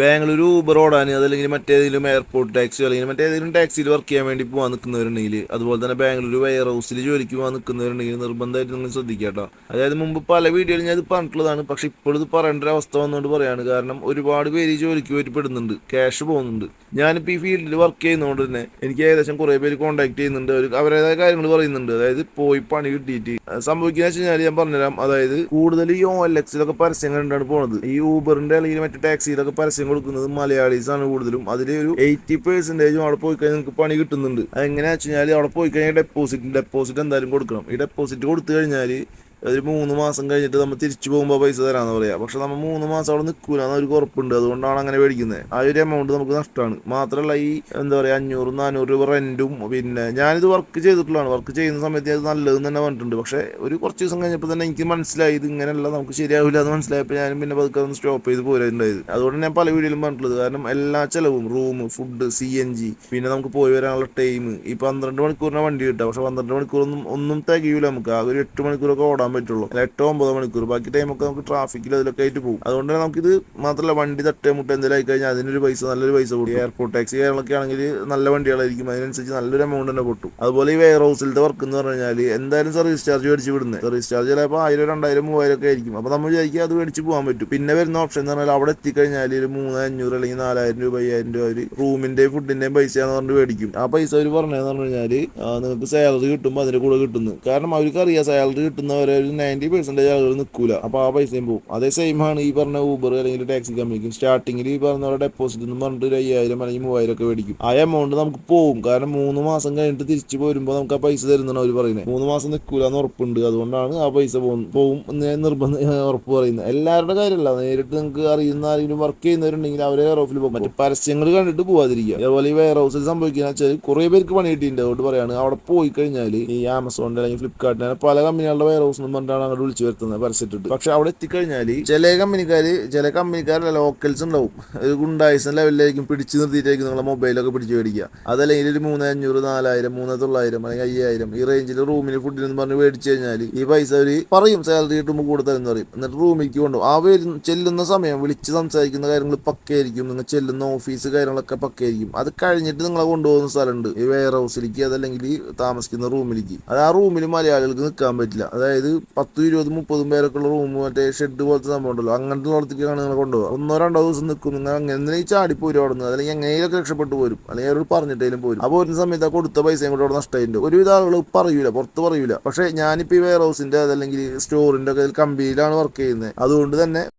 Bangalore Uber ഓടാൻ അതല്ലെങ്കിൽ മറ്റേതെങ്കിലും എയർപോർട്ട് ടാക്സി അല്ലെങ്കിൽ മറ്റേതെങ്കിലും ടാക്സിയിൽ വർക്ക് ചെയ്യാൻ വേണ്ടി പോകാൻ നിൽക്കുന്നവരുണ്ടെങ്കിൽ അതുപോലെ തന്നെ ബാംഗ്ലൂർ വെയർ ഹൗസിൽ ജോലിക്ക് പോകാൻ നിൽക്കുന്നവരുണ്ടെങ്കിൽ നിർബന്ധമായിട്ട് നിങ്ങൾ ശ്രദ്ധിക്കുക അതായത് മുമ്പ് പല വീഡിയോയിലും ഞാൻ ഇത് പറഞ്ഞിട്ടുള്ളതാണ്. പക്ഷെ ഇപ്പോൾ ഇത് പറയേണ്ട ഒരു അവസ്ഥ വന്നുകൊണ്ട് പറയാണ്. കാരണം ഒരുപാട് പേര് ജോലിക്ക് പോയിട്ട് പെടുന്നുണ്ട്. ക്യാഷ് പോകുന്നുണ്ട്. ഞാനിപ്പോൾ ഈ ഫീൽഡിൽ വർക്ക് ചെയ്യുന്നതുകൊണ്ട് തന്നെ എനിക്ക് ഏകദേശം കുറേ പേര് കോൺടാക്ട് ചെയ്യുന്നുണ്ട്. അവർ അവരുടേതായ കാര്യങ്ങൾ പറയുന്നുണ്ട്. അതായത് പോയി പണി കിട്ടിയിട്ട്. സംഭവിക്കുന്ന വെച്ച് കഴിഞ്ഞാൽ ഞാൻ പറഞ്ഞുതരാം. അതായത് കൂടുതൽ ഈ ഓ എൽ എക്സിലൊക്കെ പരസ്യം കണ്ടാണ് പോണത്. ഈ ഊബറിന്റെ അല്ലെങ്കിൽ മറ്റു ടാക്സിയിലൊക്കെ പരസ്യം കൊടുക്കുന്നത് മലയാളീസ് ആണ് കൂടുതലും. അതിൽ ഒരു എയ്റ്റി പെർസെന്റേജും അവിടെ പോയി കഴിഞ്ഞാൽ നിങ്ങൾക്ക് പണി കിട്ടുന്നുണ്ട്. അതെങ്ങനെയാ വെച്ച് കഴിഞ്ഞാൽ അവിടെ പോയി കഴിഞ്ഞാൽ ഡെപ്പോസിറ്റ് ഡെപ്പോസിറ്റ് എന്തായാലും കൊടുക്കണം. ഈ ഡെപ്പോസിറ്റ് കൊടുത്തു കഴിഞ്ഞാൽ ഒരു മൂന്ന് മാസം കഴിഞ്ഞിട്ട് നമ്മൾ തിരിച്ചു പോകുമ്പോൾ പൈസ തരാന്ന് പറയാം. പക്ഷെ നമ്മൾ മൂന്ന് മാസം അവിടെ നിൽക്കൂലെന്ന് ഒരു ഉറപ്പുണ്ട്. അതുകൊണ്ടാണ് അങ്ങനെ മേടിക്കുന്നത് ആ ഒരു എമൗണ്ട് നമുക്ക് നഷ്ടമാണ് മാത്രമല്ല ഈ എന്താ പറയുക അഞ്ഞൂറ് നാനൂറ് രൂപ റെന്റും പിന്നെ ഞാനിത് വർക്ക് ചെയ്തിട്ടുള്ളതാണ്. വർക്ക് ചെയ്യുന്ന സമയത്ത് അത് നല്ലതെന്ന് തന്നെ പറഞ്ഞിട്ടുണ്ട്. പക്ഷെ ഒരു കുറച്ച് ദിവസം കഴിഞ്ഞപ്പോൾ തന്നെ എനിക്ക് മനസ്സിലായി ഇത് ഇങ്ങനെയല്ല നമുക്ക് ശരിയാവില്ല എന്ന് മനസ്സിലായപ്പോൾ ഞാനും പിന്നെ പതുക്കെ ഒന്ന് സ്റ്റോപ്പ് ചെയ്ത് പോരുന്നുണ്ടായത് അതുകൊണ്ട് ഞാൻ പല വീഡിയോയിലും പറഞ്ഞിട്ടുള്ളത്. കാരണം എല്ലാ ചിലവും room food C N G പിന്നെ നമുക്ക് പോയി വരാനുള്ള ടൈം ഈ പന്ത്രണ്ട് മണിക്കൂറിന് വണ്ടി കിട്ടുക. പക്ഷെ പന്ത്രണ്ട് മണിക്കൂറൊന്നും ഒന്നും തികയൂല നമുക്ക്. ആ ഒരു എട്ട് മണിക്കൂറൊക്കെ ഓടാൻ പറ്റുള്ളൂ. എട്ടോ ഒമ്പതോ മണിക്കൂർ. ബാക്കി ടൈമൊക്കെ നമുക്ക് ട്രാഫിക്കിൽ അതിലൊക്കെ ആയിട്ട് പോകും. അതുകൊണ്ട് തന്നെ നമുക്കിത് മാത്രമല്ല വണ്ടി തട്ടേ മുട്ട എന്തെങ്കിലും ആയി കഴിഞ്ഞാൽ അതിനൊരു പൈസ നല്ലൊരു പൈസ കൊടുക്കും. എയർപോർട്ട് ടാക്സി കാര്യങ്ങളൊക്കെ ആണെങ്കിൽ നല്ല വണ്ടികളായിരിക്കും. അതിനനുസരിച്ച് നല്ലൊരു എമൗണ്ട് തന്നെ പൊട്ടും. അതുപോലെ ഈ വെയർ ഹൗസിലത്തെ വർക്ക് എന്ന് പറഞ്ഞു കഴിഞ്ഞാൽ എന്തായാലും സർവീസ് ചാർജ് മേടിച്ച് വിടുന്നത് സർവീസ് ചാർജ് ചിലപ്പോൾ ആയിരം രണ്ടായിരം മൂവായിരം ഒക്കെ ആയിരിക്കും. അപ്പോൾ നമ്മൾ വിചാരിക്കുക അത് മേടിച്ച് പോകാൻ പറ്റും. പിന്നെ വരുന്ന ഓപ്ഷൻ എന്ന് പറഞ്ഞാൽ അവിടെ എത്തിക്കഴിഞ്ഞാൽ ഒരു മൂന്ന് അഞ്ഞൂറ് അല്ലെങ്കിൽ നാലായിരം രൂപ അയ്യായിരം രൂപ ഒരു ഫുഡിന്റെയും എന്ന് പറഞ്ഞിട്ട് മേടിക്കും. ആ പൈസ അവർ പറഞ്ഞതെന്ന് പറഞ്ഞു കഴിഞ്ഞാൽ നിങ്ങൾക്ക് സാലറി കിട്ടുമ്പോൾ അതിന്റെ കൂടെ കിട്ടുന്നു. കാരണം അവർക്ക് അറിയാം സാലറി കിട്ടുന്നവരെ ഒരു നയന്റി പെർസെന്റേജ് ആളുകൾ നിൽക്കൂല അപ്പോൾ ആ പൈസയും പോകും അതേ സെയിം ആണ് ഈ പറഞ്ഞ ഊബർ അല്ലെങ്കിൽ ടാക്സി കമ്പനിക്കും സ്റ്റാർട്ടിങ്ങിൽ ഈ പറഞ്ഞ ഡെപ്പോസിറ്റ് എന്ന് പറഞ്ഞിട്ട് ഒരു അയ്യായിരം അല്ലെങ്കിൽ മൂവായിരം ഒക്കെ മേടിക്കും. ആ എമൗണ്ട് നമുക്ക് പോകും കാരണം മൂന്ന് മാസം കഴിഞ്ഞിട്ട് തിരിച്ചു പോരുമ്പോൾ നമുക്ക് ആ പൈസ തരുന്നതാണ് അവർ പറയുന്നത് മൂന്ന് മാസം നിൽക്കൂല എന്ന് ഉറപ്പുണ്ട്. അതുകൊണ്ടാണ് ആ പൈസ പോകും പോകും എന്ന് നിർബന്ധം ഉറപ്പ് പറയുന്നത് എല്ലാവരുടെ കാര്യമല്ല. നേരിട്ട് നിങ്ങൾക്ക് അറിയുന്ന ആരെങ്കിലും വർക്ക് ചെയ്യുന്നവരുണ്ടെങ്കിൽ അവരെ വെയർ ഹൗസിൽ പോകും മറ്റേ പരസ്യങ്ങൾ കണ്ടിട്ട് പോകാതിരിക്കുക അതുപോലെ ഈ വെയർ ഹൗസിൽ സംഭവിക്കുന്ന വെച്ചാൽ കുറേ പേർക്ക് പണി കിട്ടിയിട്ടുണ്ട്. അതുകൊണ്ട് പറയാണ്. അവിടെ പോയി കഴിഞ്ഞാൽ ഈ ആമസോണിന്റെ അല്ലെങ്കിൽ ഫ്ലിപ്കാർട്ടിന്റെ പല കമ്പനികളുടെ വെയർ ഹൗസ് എന്ന് പറഞ്ഞിട്ടാണ് അങ്ങോട്ട് വിളിച്ചു വരുത്തുന്നത് പരസ്യത്തിട്ട്. പക്ഷെ അവിടെ എത്തിക്കഴിഞ്ഞാൽ ചില കമ്പനിക്കാർ ചില കമ്പനിക്കാരുടെ ലോക്കൽസ് ഉണ്ടാവും. ഒരു ഗുണ്ടായിസം ലെവലിലായിരിക്കും പിടിച്ചു നിർത്തിയിട്ടായിരിക്കും നിങ്ങളെ മൊബൈലൊക്കെ പിടിച്ച് മേടിക്കുക. അതല്ലെങ്കിൽ ഒരു മൂന്ന് അഞ്ഞൂറ് നാലായിരം മൂന്ന് തൊള്ളായിരം അല്ലെങ്കിൽ അയ്യായിരം ഈ റേഞ്ചിൽ റൂമിന് ഫുഡിന് എന്ന് പറഞ്ഞ് മേടിച്ചു കഴിഞ്ഞാൽ ഈ പൈസ അവർ പറയും സാലറി കിട്ടുമ്പോൾ കൂടുതൽ എന്ന് പറയും. എന്നിട്ട് റൂമിലേക്ക് കൊണ്ടു ആ വരും ചെല്ലുന്ന സമയം വിളിച്ച് സംസാരിക്കുന്ന കാര്യങ്ങൾ പക്കയായിരിക്കും. നിങ്ങൾ ചെല്ലുന്ന ഓഫീസ് കാര്യങ്ങളൊക്കെ പക്കയായിരിക്കും. അത് കഴിഞ്ഞിട്ട് നിങ്ങളെ കൊണ്ടുപോകുന്ന സ്ഥലമുണ്ട്. ഈ വെയർ ഹൗസിലേക്ക് അതല്ലെങ്കിൽ താമസിക്കുന്ന റൂമിലേക്ക് അത് ആ റൂമിൽ മലയാളികൾക്ക് നിൽക്കാൻ പറ്റില്ല. അതായത് പത്തും ഇരുപതും മുപ്പതും പേരൊക്കെയുള്ള റൂം മറ്റേ ഷെഡ് പോലത്തെ സംഭവം ഉണ്ടല്ലോ. അങ്ങനത്തെ ഉള്ളടത്തേക്കാണ് നിങ്ങൾ കൊണ്ടുപോകുക ഒന്നോ രണ്ടോ ദിവസം നിൽക്കും. നിങ്ങൾ അങ്ങനെ ചാടി പോരും അവിടെ നിന്ന് അല്ലെങ്കിൽ എങ്ങനെയൊക്കെ രക്ഷപ്പെട്ടു പോരും? അല്ലെങ്കിൽ അവർ പറഞ്ഞിട്ടേലും പോരും. അപ്പോൾ ഒരു സമയത്ത് കൊടുത്ത പൈസയും കൂടെ അവിടെ നഷ്ടമായിട്ടുണ്ട്. ഒരുവിധ ആളുകൾ പറയൂല പുറത്ത് പറയൂല. പക്ഷേ ഞാനിപ്പോൾ ഈ വെയർ ഹൗസിന്റെ അതല്ലെങ്കിൽ സ്റ്റോറിന്റെ ഒക്കെ കമ്പനിയിലാണ് വർക്ക് ചെയ്യുന്നത്. അതുകൊണ്ട് തന്നെ